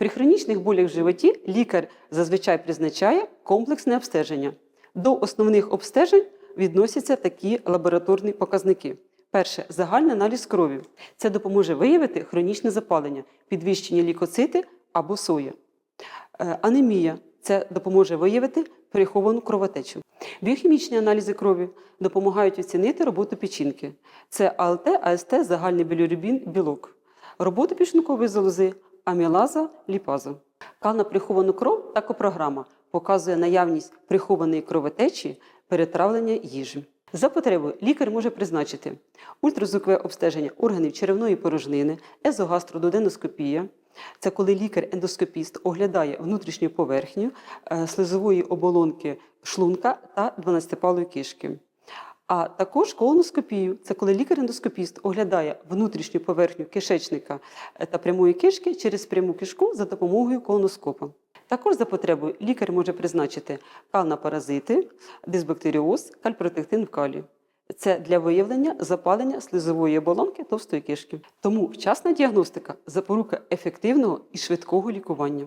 При хронічних болях в животі лікар зазвичай призначає комплексне обстеження. До основних обстежень відносяться такі лабораторні показники. Перше загальний аналіз крові. Це допоможе виявити хронічне запалення, підвищені лікоцити або соя. Е, Анемія це допоможе виявити приховану кровотечу. Біохімічні аналізи крові допомагають оцінити роботу печінки. Це АЛТ, АСТ, загальний білірубін, білок, роботу пішункової залози, амілаза, ліпаза. Кал на приховану кров та копрограма показує наявність прихованої кровотечі, перетравлення їжі. За потребою лікар може призначити ультразвукове обстеження органів черевної порожнини, езогастрододеноскопія. Це коли лікар-ендоскопіст оглядає внутрішню поверхню е, слизової оболонки шлунка та 12-палої кишки. А також колоноскопію це коли лікар-ендоскопіст оглядає внутрішню поверхню кишечника е, та прямої кишки через пряму кишку за допомогою колоноскопа. Також за потребою лікар може призначити кал на паразити, дисбактеріоз, кальпротектин в калі. Це для виявлення запалення слизової оболонки товстої кишки. Тому вчасна діагностика запорука ефективного і швидкого лікування.